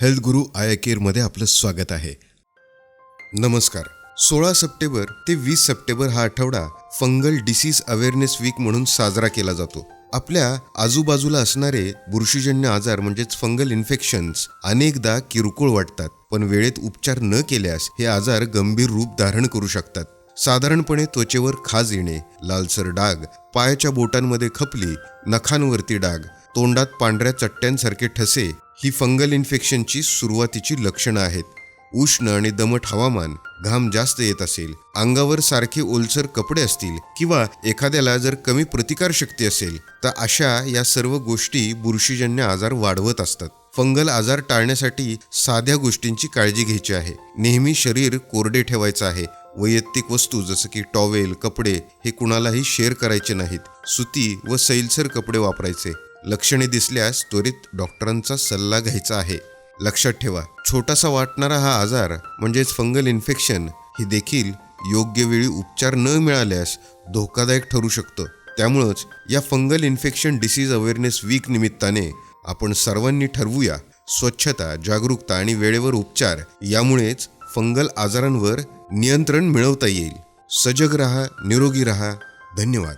Health गुरु आया केअरमध्ये आपलं स्वागत आहे. नमस्कार. सोळा सप्टेंबर ते वीस सप्टेंबर हा आठवडा फंगल डिसीज अवेअरनेस वीक म्हणून साजरा केला जातो. आपल्या आजूबाजूला असणारे बुरशीजन्य आजार म्हणजेच फंगल इन्फेक्शन्स अनेकदा किरकोळ वाटतात. पण वेळेत उपचार न केल्यास हे आजार गंभीर रूप धारण करू शकतात. साधारणपणे त्वचेवर खाज येणे लालसर डाग पायाच्या बोटांमध्ये खपली नखांवरती डाग तोंडात पांढऱ्या चट्ट्यांसारखे ठसे ही फंगल इन्फेक्शनची सुरुवातीची लक्षणं आहेत. उष्ण आणि दमट हवामान घाम जास्त येत असेल अंगावर सारखे ओलसर कपडे असतील किंवा एखाद्याला जर कमी प्रतिकारशक्ती असेल तर अशा या सर्व गोष्टी बुरशीजन्य आजार वाढवत असतात. फंगल आजार टाळण्यासाठी साध्या गोष्टींची काळजी घ्यायची आहे. नेहमी शरीर कोरडे ठेवायचं आहे. वैयक्तिक वस्तू जसं की टॉवेल कपडे हे कुणालाही शेअर करायचे नाहीत. सुती व सैलसर कपडे वापरायचे. लक्षणे दिसल्यास त्वरित डॉक्टरांचा सल्ला घ्यायचा आहे. लक्षात ठेवा छोटासा वाटणारा हा आजार म्हणजेच फंगल इन्फेक्शन हे देखील योग्य वेळी उपचार न मिळाल्यास धोकादायक ठरू शकतं. त्यामुळंच या fungal infection disease awareness week निमित्ताने आपण सर्वांनी ठरवूया स्वच्छता जागरूकता आणि वेळेवर उपचार यामुळेच फंगल आजारांवर नियंत्रण मिळवता येईल. सजग रहा निरोगी रहा. धन्यवाद.